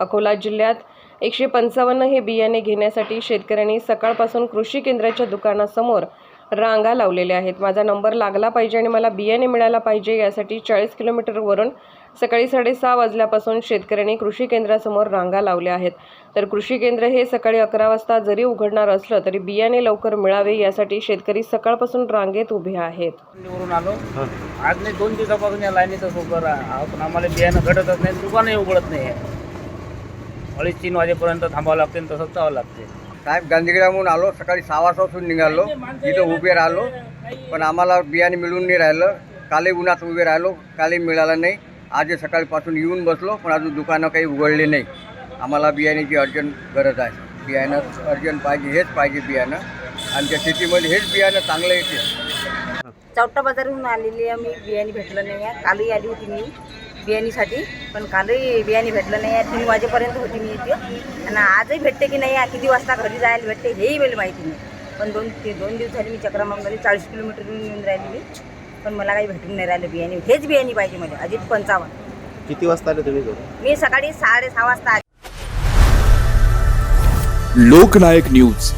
अकोला जिल्ह्यात एकशे पंचावन्न हे बियाणे घेण्यासाठी शेतकऱ्यांनी सकाळपासून कृषी केंद्राच्या दुकानासमोर रांगा लावलेल्या आहेत. माझा नंबर लागला पाहिजे आणि मला बियाणे मिळायला पाहिजे यासाठी चाळीस किलोमीटरवरून सकाळी साडेसहा वाजल्यापासून शेतकऱ्यांनी कृषी केंद्रासमोर रांगा लावल्या आहेत. तर कृषी केंद्र हे सकाळी अकरा वाजता जरी उघडणार असलं तरी बियाणे लवकर मिळावे यासाठी शेतकरी सकाळपासून रांगेत उभे आहेत. निवडून आलो. आज नाही दोन दिवसापासून या आपण आम्हाला बियाणं घडतच नाही दुकानही उघडत नाही. अडीच तीन वाजेपर्यंत थांबावं लागते आणि तसंच जावं लागते. साहेब गांधीग्रामहून आलो सकाळी सहा वाजतापासून निघालो. इथं उभे राहिलो. पण आम्हाला बियाणे मिळून नाही राहिलं. कालही उन्हात उभे राहिलो कालही मिळालं नाही. आज हे सकाळपासून येऊन बसलो पण अजून दुकानं काही उघडली नाही. आम्हाला बियाण्याची अर्जंट गरज आहे. बियाणं अर्जंट पाहिजे हेच पाहिजे बियाणं. आमच्या शेतीमध्ये हेच बियाणं चांगलं येते. चौटा बाजारहून आलेली आहे मी बियाणे भेटलं नाही आहे. कालही आली होती मी. बियाणीसाठी पण कालही बियाणे भेटलं नाही आहे. तीन वाजेपर्यंत होती मी इथे. आणि आजही भेटते की नाही किती वाजता घरी जायला भेटते हेही मला माहिती नाही. पण दोन ते दोन दिवस झाले मी चक्रा मागणारी चाळीस किलोमीटरहून येऊन राहिली मी पण मला काही भेटून नाही राहिलं बियाणे हेच बियाणे पाहिजे मला. अजित पंचावन्न. किती वाजता आले तुम्ही घरी? मी सकाळी साडेसहा वाजता आली. लोकनायक न्यूज.